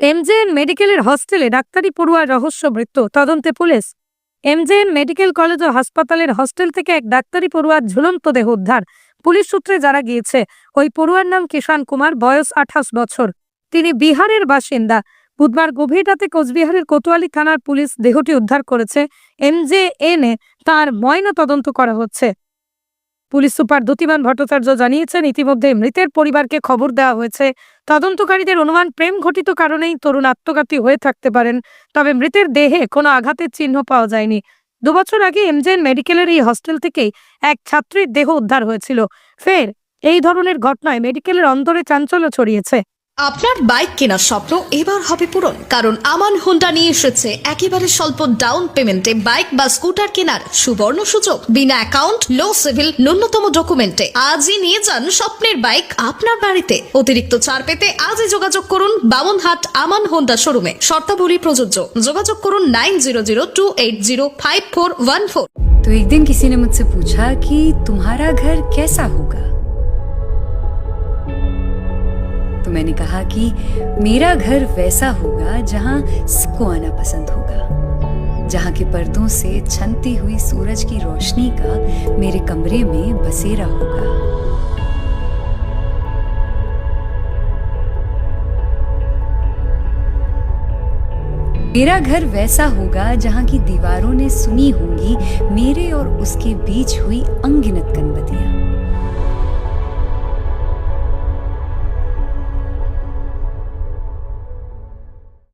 MJN মেডিকেলের হস্টেলে ডাক্তারি পড়ুয়ার রহস্য মৃত্যু, তদন্তে পুলিশ। এমজেএন মেডিকেল কলেজ ও হাসপাতালের হস্টেল থেকে এক ডাক্তারি পড়ুয়ার ঝুলন্ত দেহ উদ্ধার। পুলিশ সূত্রে জানা গিয়েছে, ওই পড়ুয়ার নাম কিষান কুমার, বয়স আঠাশ বছর। তিনি বিহারের বাসিন্দা। বুধবার গভীর রাতে কোচবিহারের কোতোয়ালি থানার পুলিশ দেহটি উদ্ধার করেছে। এমজেএন এ তার ময়না তদন্ত করা হচ্ছে। পুলিশ সুপার দ্যুতিমান ভট্টাচার্য জানিয়েছেন, ইতিমধ্যে মৃতের পরিবারকে খবর দেওয়া হয়েছে। তদন্তকারীদের অনুমান, প্রেম ঘটিত কারণেই তরুণ আত্মঘাতী হয়ে থাকতে পারেন, তবে মৃতের দেহে কোনো আঘাতের চিহ্ন পাওয়া যায়নি। দুবছর আগে এমজেন মেডিকেলের এই হস্টেল থেকেই এক ছাত্রীর দেহ উদ্ধার হয়েছিল। ফের এই ধরনের ঘটনায় মেডিকেলের অন্তরে চাঞ্চল্য ছড়িয়েছে। আপনার বাইক কেনার স্বপ্ন এবার হবে পূরণ, কারণ আমান হোন্ডা নিয়ে এসেছে একেবারে স্বল্প ডাউন পেমেন্টে বাইক বা স্কুটার কেনার সুবর্ণ সুযোগ। বিনা অ্যাকাউন্ট লো সিভিল ন্যূনতম ডকুমেন্টে আজই নিয়ে যান স্বপ্নের বাইক আপনার বাড়িতে। অতিরিক্ত ছাড় পেতে আজই যোগাযোগ করুন বামনহাট আমান হোন্ডা শোরুমে শর্তাবলী প্রযোজ্য। যোগাযোগ করুন nine zero zero two eight zero five four one four তো একদিন কিসি নে মুঝসে পুছা কি তোমারা ঘর কেসা হোগা? तो मैंने कहा कि मेरा घर वैसा होगा जहाँ सबको आना पसंद होगा, जहाँ के पर्दों से छनती हुई सूरज की रोशनी का मेरे कमरे में बसेरा होगा। मेरा घर वैसा होगा जहाँ की दीवारों ने सुनी होंगी मेरे और उसके बीच हुई अंगिनत कनबतियाँ।